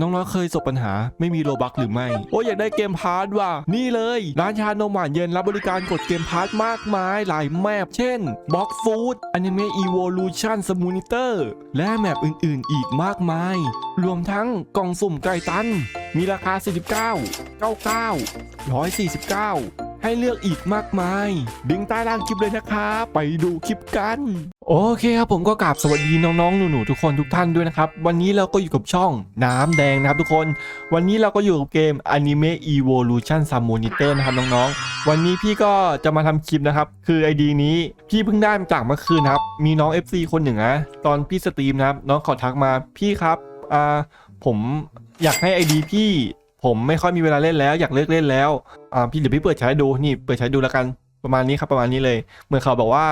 น้องๆเคยประสบปัญหาไม่มีโลบักหรือไม่ โอ้ยอยากได้เกมพาร์ทว่ะ นี่เลย ร้านชานมหวานเย็นรับบริการกดเกมพาร์ทมากมายหลายแมปเช่น Box Food Anime Evolution s m o n i t o r และแมปอื่นๆ อีกมากมาย รวมทั้งกล่องสุ่มไก่ตัน มีราคา 49 99 149 ให้เลือกอีกมากมาย ดึงใต้ล่างคลิปเลยนะครับไปดูคลิปกัน โอเคครับผมก็กราบสวัสดีน้องๆหนูๆทุกคนทุกท่านด้วยนะครับ วันนี้เราก็อยู่กับช่องน้ำแดงนะครับทุกคน วันนี้เราก็อยู่กับเกม Anime Evolution s u m Monitor นะครับน้องๆ วันนี้พี่ก็จะมาทำคลิปนะครับ คือไอดีนี้พี่เพิ่งได้มาจากเมื่อคืนครับ มีน้อง FC คนหนึ่งนะตอนพี่สตรีมนะครับ น้องขาทักมาพี่ครับอ่าผมอยากให้ไอดีพี่ ผมไม่ค่อยมีเวลาเล่นแล้ว อยากเลิกเล่นแล้วอ่าพี่เดี๋ยวพี่เปิดใช้ดูนี่เปิดใช้ดูแล้วกันประมาณนี้ครับประมาณนี้เลย เหมือนเขาบอกว่า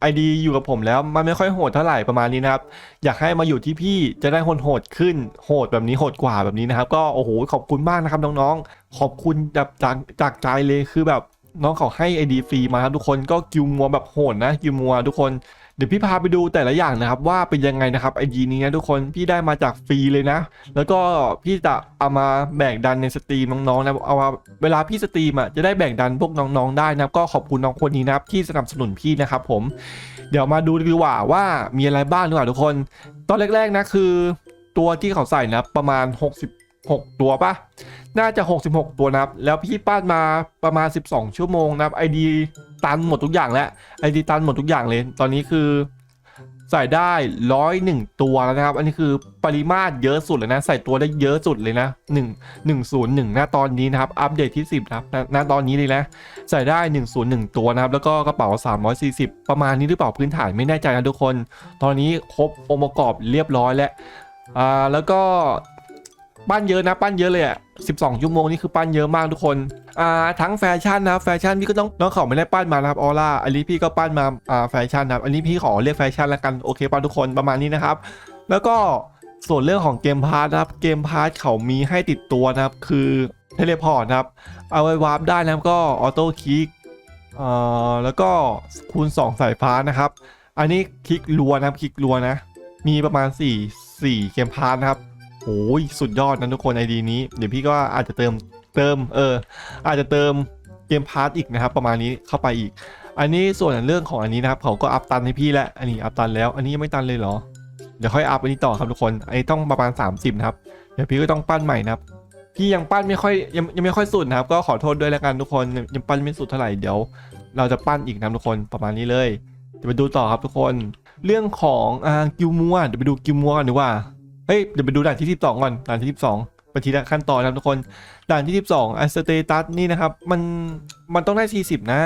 ไอดีอยู่กับผมแล้วมันไม่ค่อยโหดเท่าไหร่ประมาณนี้นะครับ อยากให้มาอยู่ที่พี่จะได้โหดโหดขึ้นโหดแบบนี้โหดกว่าแบบนี้นะครับ ก็โอ้โหขอบคุณมากนะครับน้องๆ ขอบคุณแบบจากจากใจเลยคือแบบน้องเขาให้ไอดีฟรีมาครับทุกคนก็กิวมัวแบบโหดนะกิวมัวทุกคน เดี๋ยวพี่พาไปดูแต่ละอย่างนะครับว่าเป็นยังไงนะครับไอดีนี้นะทุกคนพี่ได้มาจากฟรีเลยนะ แล้วก็พี่จะเอามาแบ่งดันในสตรีมน้องๆนะเอามาเวลาพี่สตรีมอะจะได้แบ่งดันพวกน้องๆได้นะครับก็ขอบคุณน้องคนนี้นะครับที่สนับสนุนพี่นะครับผมเดี๋ยวมาดูดีกว่าว่ามีอะไรบ้างดีกว่าทุกคน ตอนแรกๆนะคือ ตัวที่เขาใส่นะประมาณ 66 ตัวปะน่าจะ 66 ตัวนะครับแล้วพี่ป้านมาประมาณ 12 ชั่วโมงนะครับไอดี ตันหมดทุกอย่างแล้วไอดีตันหมดทุกอย่างเลย ตอนนี้คือใส่ได้ร้อยหนึ่งตัวแล้วนะครับ อันนี้คือปริมาตรเยอะสุดเลยนะ ใส่ตัวได้เยอะสุดเลยนะ1 101นะตอนนี้นะครับ อัปเดตที่10นะครับณณตอนนี้เลยนะ ใส่ได้101ตัวนะครับ แล้วก็กระเป๋า340ประมาณนี้หรือเปล่าพื้นฐานไม่แน่ใจนะทุกคน ตอนนี้ครบองค์ประกอบเรียบร้อยแล้ว อ่า แล้วก็ปั้นเยอะนะ ปั้นเยอะเลยอะ 12ชั่วโมงนี่คือปั้นเยอะมากทุกคนอ่าทั้งแฟชั่นนะแฟชั่นพี่ก็ต้องน้องเขาไม่ได้ปั้นมานะครับออร่าอันนี้พี่ก็ปั้นมาอ่าแฟชั่นนะครับอันนี้พี่ขอเรียกแฟชั่นแล้วกันโอเคป่ะทุกคนประมาณนี้นะครับ แล้วก็ส่วนเรื่องของเกมพาร์ทนะครับเกมพาร์ทเขามีให้ติดตัวนะครับคือเทเลพอร์ตนะครับเอาไว้วาร์ปได้นะครับก็ออโต้คลิกเอ่อแล้วก็คูณ 2 สายฟ้านะครับ อันนี้คลิกรัวนะครับคลิกรัวนะ มีประมาณ 4 4 เกมพาร์ทนะครับ โอ้ยสุดยอดนะทุกคนไอดีนี้ เดี๋ยวพี่ก็อาจจะเติมเติมเอออาจจะเติมเกมพาร์ทอีกนะครับ ประมาณนี้เข้าไปอีก อันนี้ส่วนเรื่องของอันนี้นะครับเขาก็อัพตันให้พี่แล้วอันนี้อัพตันแล้ว อันนี้ยังไม่ตันเลยเหรอเดี๋ยวค่อยอัพอันนี้ต่อครับทุกคนอันนี้ต้องประมาณ 30 นะครับ เดี๋ยวพี่ก็ต้องปั้นใหม่นะครับ พี่ยังปั้นไม่ค่อยยังยังไม่ค่อยสุดนะครับ ก็ขอโทษด้วยแล้วกันทุกคนยังปั้นไม่สุดเท่าไหร่เดี๋ยว เราจะปั้นอีกนะทุกคนประมาณนี้เลยเดี๋ยวไปดูต่อครับทุกคน เรื่องของอ่ากิวมัวเดี๋ยวไปดูกิวมัวกันดีกว่า เฮ้ยเดี๋ยวไปดูด่านที่สิบสองก่อนด่านที่สิบสอง ไปทีละขั้นตอนนะครับทุกคน ด่านที่ 12อันสเตตัสนี่นะครับ มันมันต้องได้ 40 นะ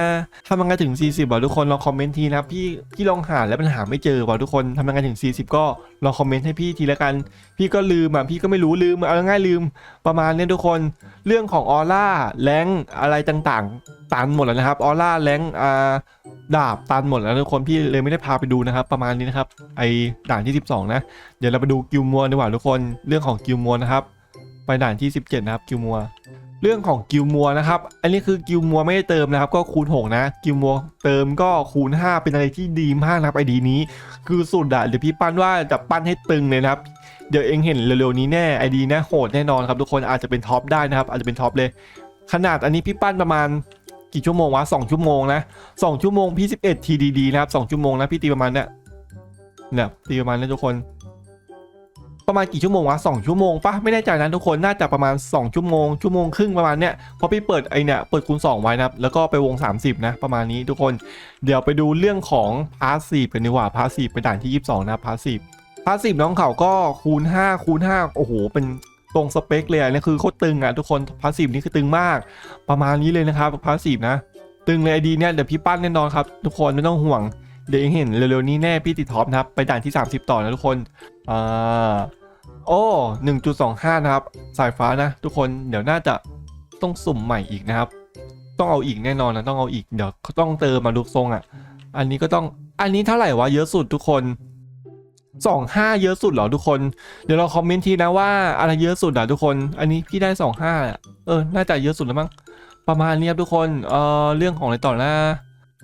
ทำยังไงถึง 40บอกทุกคนลองคอมเมนต์ทีนะครับพี่พี่ลองหาแล้วมันหาไม่เจอบอกทุกคนทำยังไงถึง 40 ก็ลองคอมเมนต์ให้พี่ทีละกัน พี่ก็ลืมอะพี่ก็ไม่รู้ลืมเอาง่ายลืมประมาณนี้ทุกคน เรื่องของออร่าแรงอะไรต่างๆตันหมดแล้วนะครับออร่าแรงอ่าดาบตันหมดแล้วทุกคนพี่เลยไม่ได้พาไปดูนะครับ ประมาณนี้นะครับไอด่านที่ 12 นะ เดี๋ยวเราไปดูกิลมัวดีกว่าทุกคนเรื่องของกิลมัวนะครับ ไปด่านที่ 17 นะครับกิลมัว เรื่องของกิลมัวนะครับ อันนี้คือกิลมัวไม่ได้เติมนะครับ ก็คูณ 6 นะ กิลมัวเติมก็คูณ 5 เป็นอะไรที่ดีมากนะครับไอดีนี้ คือสุดอะเดี๋ยวพี่ปั้นว่าจะปั้นให้ตึงเลยนะครับ เดี๋ยวเองเห็นเร็วๆนี้แน่ไอดีนะโหดแน่นอนครับทุกคนอาจจะเป็นท็อปได้นะครับ อาจจะเป็นท็อปเลย ขนาดอันนี้พี่ปั้นประมาณกี่ชั่วโมงวะ2ชั่วโมงนะ2ชั่วโมงพี่11 TDD นะครับ2ชั่วโมงนะพี่ตีประมาณเนี้ยเนี่ยตีประมาณนี้ทุกคน ประมาณกี่ชั่วโมงวะสองชั่วโมงปะไม่แน่ใจนะทุกคนน่าจะประมาณ 2 ชั่วโมงชั่วโมงครึ่งประมาณเนี้ยเพราะพี่เปิดไอเนี่ยเปิดคูณ2ไว้นะครับแล้วก็ไปวง 30 นะประมาณนี้ทุกคนเดี๋ยวไปดูเรื่องของพาสซีฟกันดีกว่าพาสซีฟไปด่านที่ 22 นะพาสซีฟพาสซีฟน้องเขาก็คูณ 5 คูณ 5 โอ้โห เป็นตรงสเปคเลยอะนี่คือโคตรตึงอะทุกคนพาสซีฟนี่คือตึงมาก ประมาณนี้เลยนะครับพาสซีฟนะ ตึงเลยไอดีเนี่ยเดี๋ยวพี่ปั้นแน่นอนครับทุกคนไม่ต้องห่วง เดี๋ยวเองเห็นเร็วๆนี้แน่พี่ติดท็อปนะครับ ไปด่านที่ 30 ต่อนะทุกคนอ่าโอ้1.25นะครับ สายฟ้านะ ทุกคนเดี๋ยวน่าจะต้องสุ่มใหม่อีกนะครับ ต้องเอาอีกแน่นอนนะต้องเอาอีกเดี๋ยวต้องเติมมาลูกทรงอะ อันนี้ก็ต้องอันนี้เท่าไหร่วะเยอะสุดทุกคนสองห้าเยอะสุดเหรอทุกคน เดี๋ยวเราคอมเมนต์ทีนะว่าอะไรเยอะสุดอะทุกคน อันนี้พี่ได้สองห้าเออ น่าจะเยอะสุดแล้วมั้ง ประมาณนี้ครับทุกคน เอ่อเรื่องของอะไรต่อนะ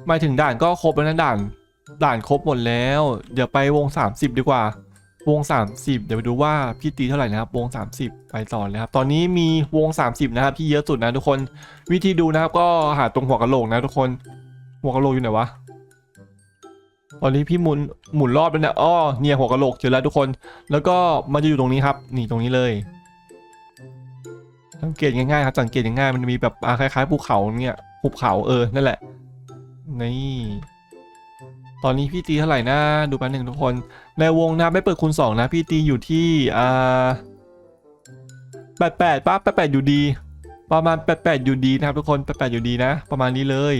หมายถึงด่านก็ครบแล้วนะด่าน ด่านครบหมดแล้ว เดี๋ยวไปวง 30 ดีกว่า วง 30 เดี๋ยวไปดูว่าพี่ตีเท่าไหร่นะครับ วง 30 ไปต่อเลยครับ ตอนนี้มีวง 30 นะครับที่เยอะสุดนะทุกคน วิธีดูนะครับก็หาตรงหัวกะโหลกนะทุกคน หัวกะโหลกอยู่ไหนวะ ตอนนี้พี่หมุนหมุนรอบแล้วเนี่ยอ้อเนี่ยหัวกะโหลกเจอแล้วทุกคน แล้วก็มันจะอยู่ตรงนี้ครับ นี่ตรงนี้เลย สังเกตง่ายๆครับ สังเกตง่ายๆมันมีแบบคล้ายๆภูเขาเนี่ย ภูเขาเออ นั่นแหละ นี่ ตอนนี้พี่ตีเท่าไหร่นะ ดูแป๊บหนึ่งทุกคน ในวงนะไม่เปิดคูณสองนะ พี่ตีอยู่ที่อ่าแปดแปดป้าแปดแปดอยู่ดี ประมาณแปดแปดอยู่ดีนะครับทุกคนแปดแปดอยู่ดีนะ ประมาณนี้เลย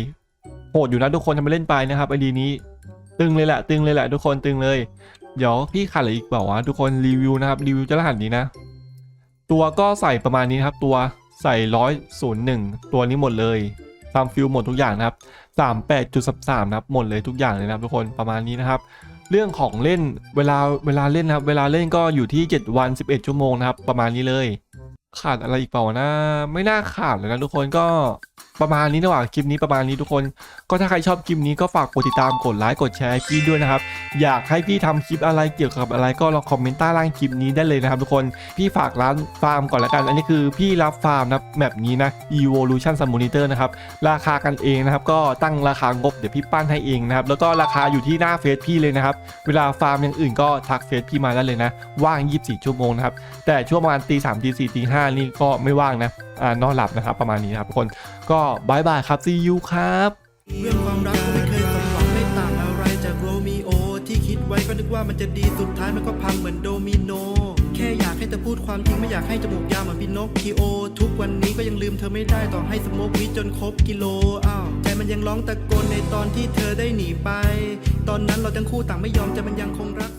โหดอยู่นะทุกคนทำไปเล่นไปนะครับไอดีนี้ ตึงเลยแหละ ตึงเลยแหละ ทุกคนตึงเลย เดี๋ยวพี่ขาดอะไรอีกเปล่าวะทุกคนรีวิวนะครับรีวิวจะรหัสนี้นะ ตัวก็ใส่ประมาณนี้ครับ ตัวใส่ร้อยศูนย์หนึ่งตัวนี้หมดเลย ตามฟิลหมดทุกอย่างนะครับสามแปดจุดสามนะครับหมดเลยทุกอย่างเลยนะครับทุกคนประมาณนี้นะครับเรื่องของเล่นเวลาเวลาเล่นนะครับ เวลาเล่นก็อยู่ที่ 7 วัน 11 ชั่วโมงนะครับ ประมาณนี้เลย ขาดอะไรอีกเปล่านะ ไม่น่าขาดเลยนะทุกคนก็ ประมาณนี้นะว่าคลิปนี้ประมาณนี้ทุกคน ก็ถ้าใครชอบคลิปนี้ก็ฝากกดติดตามกดไลค์กดแชร์พี่ด้วยนะครับ อยากให้พี่ทำคลิปอะไรเกี่ยวกับอะไรก็ลองคอมเมนต์ใต้ล่างคลิปนี้ได้เลยนะครับทุกคนพี่ฝากร้านฟาร์มก่อนละกัน อันนี้คือพี่รับฟาร์มนะแบบนี้นะ Evolution s u m m o n i t o r นะครับราคากันเองนะครับก็ตั้งราคางบเดี๋ยวพี่ปั้นให้เองนะครับแล้วก็ราคาอยู่ที่หน้าเฟซพี่เลยนะครับเวลาฟาร์มอย่างอื่นก็ทักเฟซพี่มาได้เลยนะว่าง 24 ชั่วโมงนะครับแต่ช่วงประมาณตีสามตีสี่ตีห้านี่ก็ไม่ว่างนะ นอนหลับนะครับ ประมาณนี้นะครับทุกคนก็บายบายครับ see you ครับเรื่องความรักก็ไม่เคยสมหวังไม่ต่างอะไรจากโรมิโอที่คิดไว้ก็นึกว่ามันจะดีสุดท้ายมันก็พังเหมือนโดมิโน แค่อยากให้เธอพูดความจริงไม่อยากให้จมูกยาวเหมือนพินอคคิโอ ทุกวันนี้ก็ยังลืมเธอไม่ได้ต่อให้สมกวิจนครบกิโลอ้าวใจมันยังร้องตะโกนในตอนที่เธอได้หนีไป ตอนนั้นเราทั้งคู่ต่างไม่ยอมใจมันยังคงรัก